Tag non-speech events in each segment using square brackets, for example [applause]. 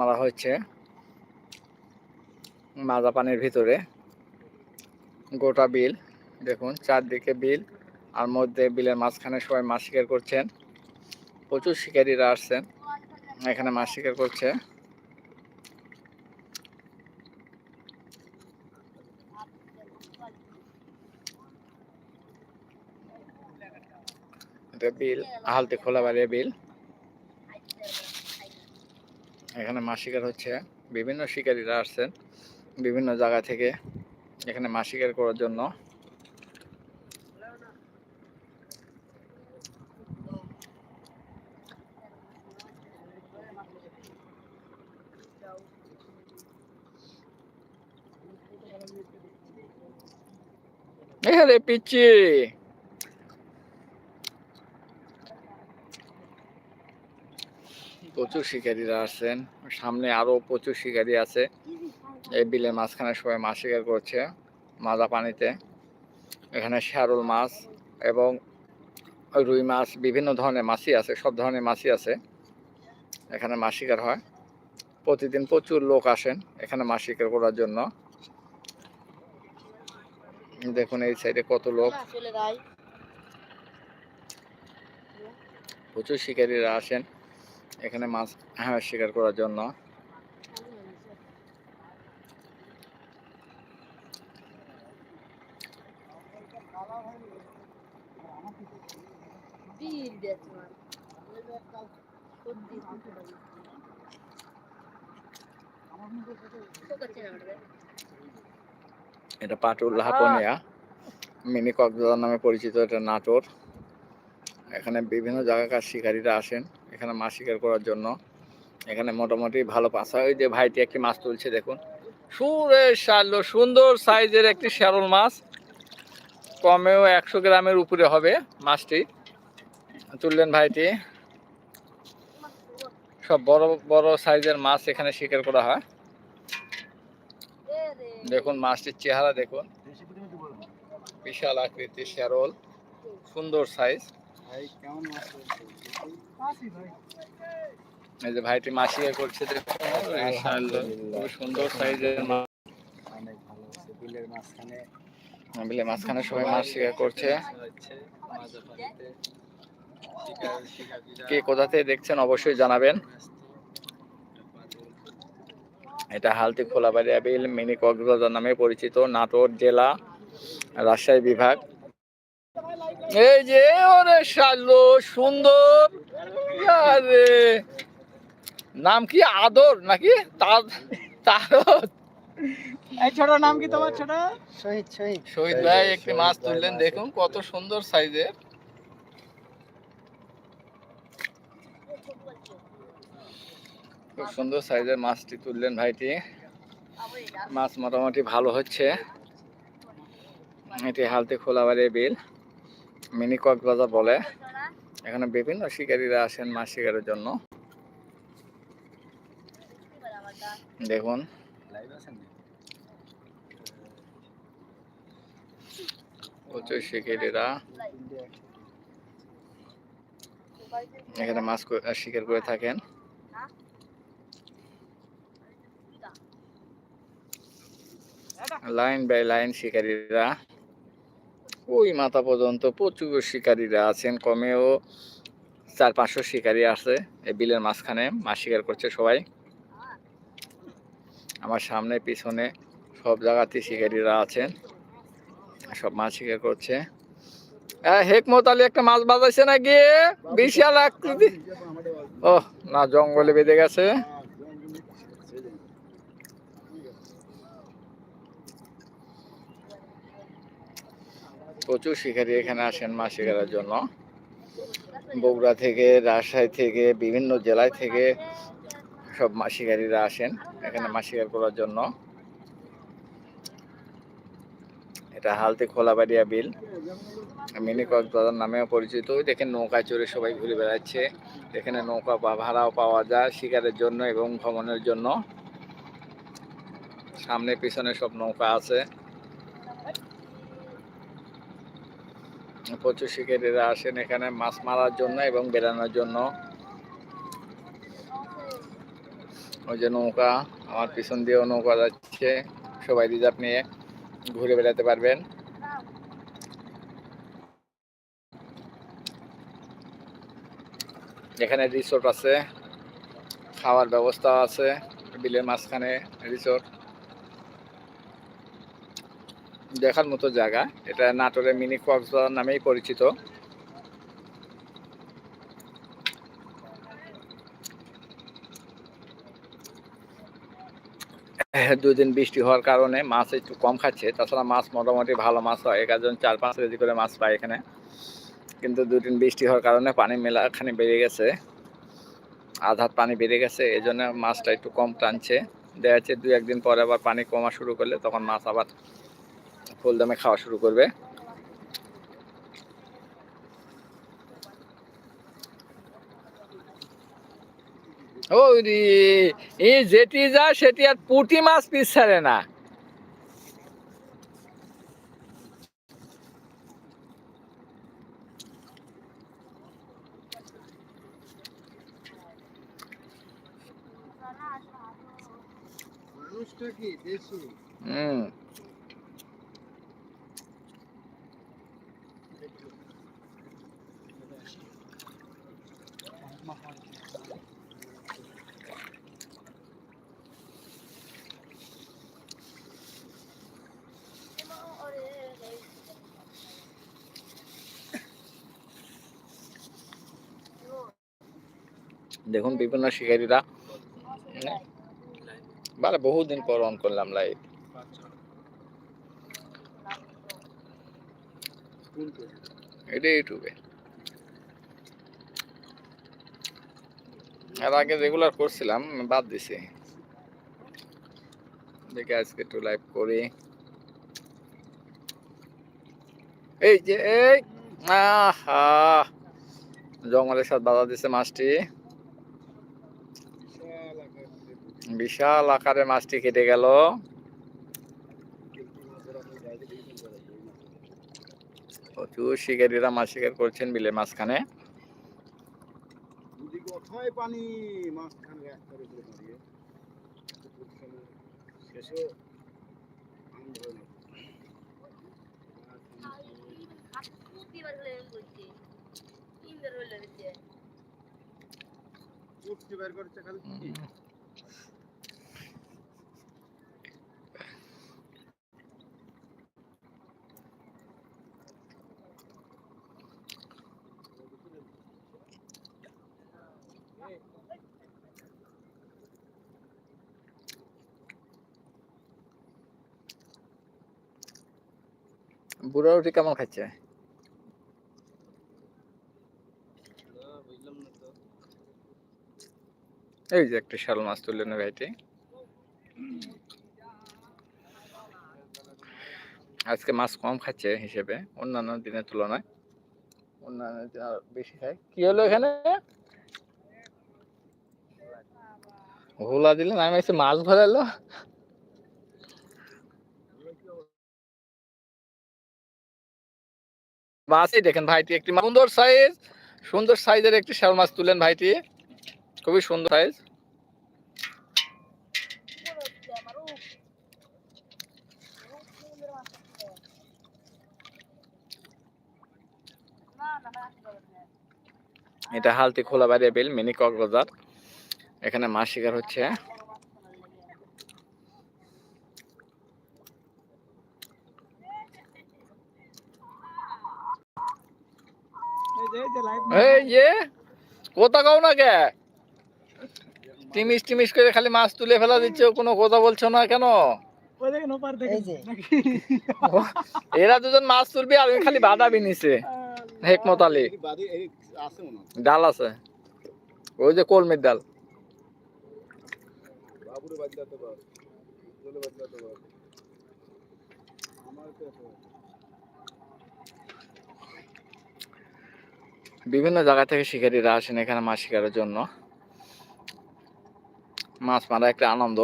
মারা হচ্ছে মাজা পানির ভিতরে। গোটা বিল, দেখুন, চারদিকে বিল, আর মধ্যে বিলের মাঝখানে সবাই মাছ শিকার করছেন। প্রচুর শিকারীরা আসছেন, এখানে মাছ শিকার করছে। বিল আহালতে খোলা বাড়িয়া বিল। এখানে মাছ শিকার হচ্ছে বিভিন্ন শিকারীরা আসছেন বিভিন্ন জায়গা থেকে এখানে মাছ শিকার করার জন্য। এখানে পিচ্ছি প্রচুর শিকারীরা আসছেন সামনে আরও প্রচুর শিকারী আছে। এই বিলের মাঝখানে সবাই মাছ শিকার করছে, মাজা পানিতে। এখানে শ্যারল মাছ এবং রুই মাছ, বিভিন্ন ধরনের মাছই আছে, সব ধরনের মাছই আছে। এখানে মাছ শিকার হয়। প্রতিদিন প্রচুর লোক আসেন এখানে মাছ শিকার করার জন্য। দেখুন এই সাইডে কত লোক। প্রচুর শিকারীরা আসেন। এখানে মাছ হ্যাঁ শিকার করার জন্য। এটা পাটুল লাহাপনিয়া মিনি কক্সবাজার নামে পরিচিত এটা নাটোর। এখানে বিভিন্ন জায়গাকার শিকারীরা আসেন। এখানে মাছ শিকার করার জন্য। এখানে মোটামুটি ভালো পাশা। ওই যে ভাইটি একটি মাছ তুলছে, দেখুন। সুরে সারলো সুন্দর সাইজের একটি শ্যারল মাছ। কমেও একশো গ্রামের উপরে হবে মাছটি। তুললেন ভাইটি। সব বড় বড় সাইজের মাছ এখানে শিকার করা হয়। দেখুন মাছটির চেহারা, দেখুন। বিশাল আকৃতির শ্যারল। সুন্দর সাইজ। এই যে ভাইটি শিকার করছে খুব সুন্দর সাইজের মাছ বিলের মাঝখানে সবাই মাছ শিকার করছে। কে কোথাতে দেখছেন অবশ্যই জানাবেন। এটা হালতি খোলাবাড়িয়া বিল, মিনি কক্সবাজার নামে পরিচিত, নাটোর জেলা, রাজশাহী বিভাগ। এই যে ওরে শালো সুন্দর। আরে। নাম কি আদর নাকি? তার তার এই ছোট নাম কি তোমার ছোট? শহীদ শহীদ। শহীদ ভাই একটি মাছ তুললেন দেখুন কত সুন্দর সাইজের। খুব সুন্দর সাইজের মাছটি তুললেন ভাইটি। মাছ মোটামুটি ভালো হচ্ছে। এটি হালতে খোলাবাড়ি বিল। মিনি কক্সবাজার বলে। এখানে বিভিন্ন শিকারীরা আসেন মাছ শিকারের জন্য। দেখুন। প্রচুর শিকারীরা। এখানে মাছ শিকার করে থাকেন। লাইন বাই লাইন শিকারীরা। ওই মাথা পর্যন্ত প্রচুর শিকারীরা আছেন, কমেও চার, পাঁচশো শিকারী আছে। এই বিলের মাঝখানে মাছ শিকার করছে সবাই। আমার সামনে, পিছনে সব জায়গাতে শিকারীরা আছেন, সব মাছ শিকার করছে। হেকমত আলী একটা মাছ বাজাইছে নাকি? বিশাল আকৃতি। ও না, জঙ্গলে বেঁধে গেছে। প্রচুর শিকারী এখানে আসেন মাছ শিকারের জন্য। বগুড়া থেকে, রাজশাহী থেকে, বিভিন্ন জেলায় থেকে সব মাছ শিকারীরা আসেন এখানে মাছ শিকার করার জন্য। এটা হালতে খোলাবাড়িয়া বিল। মিনি কক্সবাজার নামেও পরিচিত। দেখেন নৌকায় চড়ে সবাই ঘুরে বেড়াচ্ছে। এখানে নৌকা ভাড়াও পাওয়া যায় শিকারের জন্য এবং ভ্রমণের জন্য। সামনে পিছনে সব নৌকা আছে। প্রচুর শিকারীরা আসেন এখানে মাছ মারার জন্য এবং বেড়ানোর জন্য। ওই যে নৌকা, আমার পিছন দিয়েও নৌকা যাচ্ছে। সবাই রিজার্ভ নিয়ে ঘুরে বেড়াতে পারবেন। এখানে রিসোর্ট আছে, খাওয়ার ব্যবস্থা আছে, বিলের মাঝখানে রিসোর্ট। দেখার মতো জায়গা। এটা নাটোরের মিনি কক্সবাজার নামেই পরিচিত। দুই দিন বৃষ্টি হওয়ার কারণে মাছ একটু কম খাচ্ছে। তাছাড়া মাছ মোটামুটি ভালো মাছ হয়। এক একজন চার পাঁচ কেজি করে মাছ পায় এখানে। কিন্তু দুই দিন বৃষ্টি হওয়ার কারণে পানি মেলাখানি বেড়ে গেছে। আধার পানি বেড়ে গেছে। এই জন্য মাছটা একটু কম টানছে। দেখা যাচ্ছে দুই, একদিন পরে আবার পানি কমা শুরু করলে তখন মাছ আবার ফুল দামে খাওয়া শুরু করবে। ও রে এই যেটি যা সেটি আর পুঁটি মাছ পিস ছাড়ে না। মানুষটা কি দেশি? হুম। দেখুন, বিভিন্ন শিকারীরা মানে বহুদিন পর অন করলাম লাইভ এটা ইউটিউবে আর আগে রেগুলার করছিলাম, বাদ দিছি। দেখে আজকে একটু লাইভ করি। এই যে, এই জঙ্গলের সাথে বাধা দিছে মাছটি। বিশাল আকারে মাছটি কেটে গেল। প্রচুর শিকারীরা মাছ শিকার করছেন বিলের মাঝখানে। যদি কোথায় পানি মাঝখানে এক করে করে মারিয়ে শেষে আম ধরে না উঠতে বের করছে খালি কি? বুড়া রুটি কেমন খাচ্ছে? এই যে একটা শাল মাছ তুললেন ভাইটি। আজকে মাছ কম খাচ্ছে হিসেবে, অন্যান্য দিনের তুলনায়। অন্যান্য দিন বেশি খায়। কি হলো এখানে? হোলা দিলে এসে মাছ ভরালো? মাছই দেখেন ভাইটি একটি সুন্দর সাইজ সুন্দর সাইজের একটি শাল মাছ তুলেন ভাইটি। খুবই সুন্দর সাইজ এটা হালতি খোলা বাইরে বিল, মিনি কক কক্সবাজার। এখানে মাছ শিকার হচ্ছে এই যে এই যে লাইভ এই যে কোথা কাও না কে? টিমিস টিমিস করে খালি মাছ তুলে ফেলা দিচ্ছ কোনো কথা বলছো না কেন? [laughs] এরা দুজন মাছ তুলবি আর খালি বাধা বিনিছে। হেকমত আলী। এই বাদে এই আছে ডাল আছে। ওই যে কলমির ডাল। আমার তো এত বিভিন্ন জায়গা থেকে শিকারীরা আসেন এখানে মাছ শিকারের জন্য। মাছ মারা একটা আনন্দ,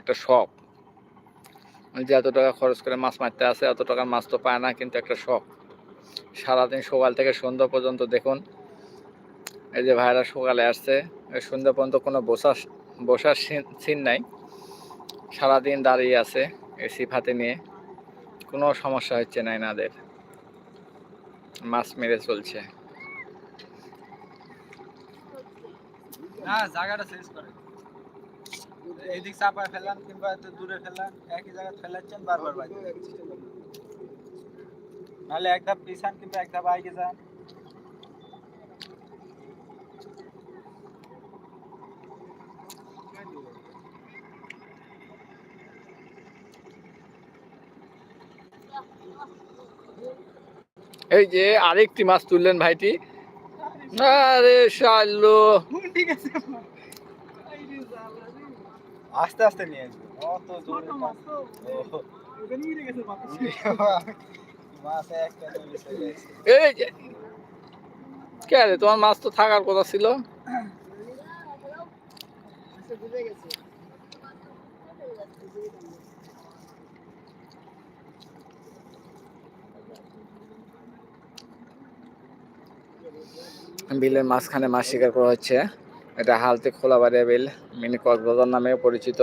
একটা শখ। যে এত টাকা খরচ করে মাছ মারতে আসে, এত টাকার মাছ তো পায় না, কিন্তু একটা শখ। সারাদিন সকাল থেকে সন্ধ্যা পর্যন্ত দেখুন, এই যে ভাইরা সকালে আসছে সন্ধ্যা পর্যন্ত কোনো বসা বসার সিন নাই। সারাদিন দাঁড়িয়ে আছে এসি ফাতে নিয়ে। কোনো সমস্যা হচ্ছে না এনাদের। মাছ মেরে চলছে। না, জায়গাটা চেঞ্জ করে। এইদিক চাপায় ফেলান কিংবা দূরে ফেলান একই জায়গায় ফেলাচ্ছেন, বারবার বাজে নাহলে এক ধাপ পিছান কিংবা এক ধাপ আগে যান। এই যে আরেকটি মাছ তুললেন ভাইটি। আরে শালো ঠিক আছে আস্তে আস্তে নিয়ে আসবে। অত জোরে মাছ ও, মাছ একটা নিয়ে চলে এসেছে। এই যে কে তোমার মাছ তো থাকার কথা ছিল? বিলের মাঝখানে মাছ শিকার করা হচ্ছে। এটা হালতে খোলাবাড়িয়া বিল, মিনি কক্সবাজার নামে পরিচিত।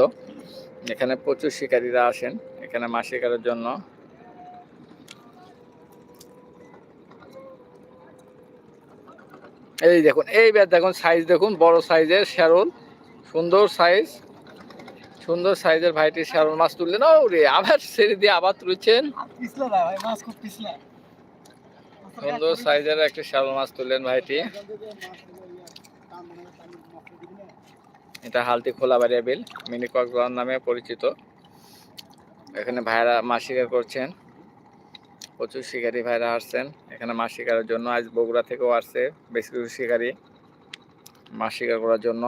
এখানে প্রচুর শিকারীরা আসেন এখানে মাছ শিকারের জন্য। এই দেখুন, এই ব্যাট দেখুন সাইজ দেখুন বড় সাইজের শ্যারল, সুন্দর সাইজ সুন্দর সাইজের ভাইটি শ্যারল মাছ তুললেন। ও রে, আবার ছেড়ে দিয়ে আবার তুলছেন। পিছলা ভাই, মাছ খুব পিছলা। সুন্দর সাইজের একটি শ্যারল মাছ তুললেন ভাইটি। এটা হালতি খোলাবাড়িয়া বিল মিনি কক্সবাজার নামে পরিচিত। এখানে ভাইরা মাছ শিকার করছেন। প্রচুর শিকারী ভাইরা আসছেন। এখানে মাছ শিকারের জন্য আজ বগুড়া থেকেও আসছে বেশ কিছু শিকারী মাছ শিকার করার জন্য।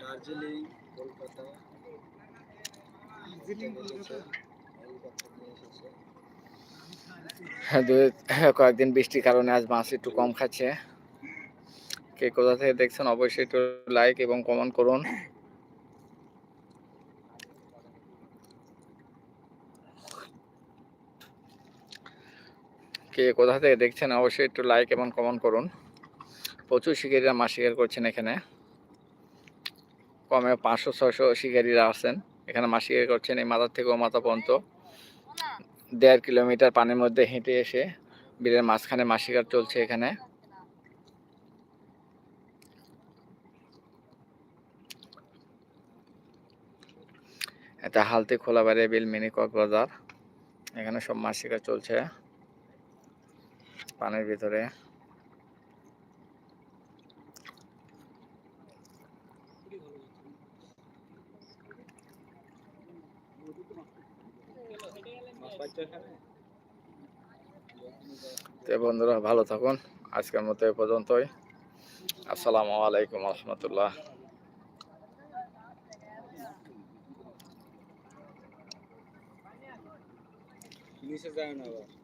দার্জিলিং, কলকাতা হ্যাঁ, দু কয়েকদিন বৃষ্টির কারণে আজ মাছ একটু কম খাচ্ছে। কে কোথা থেকে দেখছেন অবশ্যই একটু লাইক এবং কমেন্ট করুন। কে কোথা থেকে দেখছেন অবশ্যই একটু লাইক এবং কমেন্ট করুন। প্রচুর শিকারীরা মাছ শিকার করছেন এখানে। কমে পাঁচশো, ছয়শো শিকারীরা আছেন। এখানে মাছ শিকার করছেন এই মাথার থেকে ও মাথা পর্যন্ত। দেড় কিলোমিটার পানির মধ্যে হেঁটে এসে বিলের মাঝখানে মাসিকার চলছে এখানে। এটা হালতে খোলাবাড়ি বিল মিনি কক্সবাজার এখানে সব মাসিকা চলছে। পানির ভিতরে। তো বন্ধুরা, ভালো থাকুন। আজকের মতো এ পর্যন্তই। আসসালামু আলাইকুম রহমতুল্লাহ। নিচে যায় না আবার।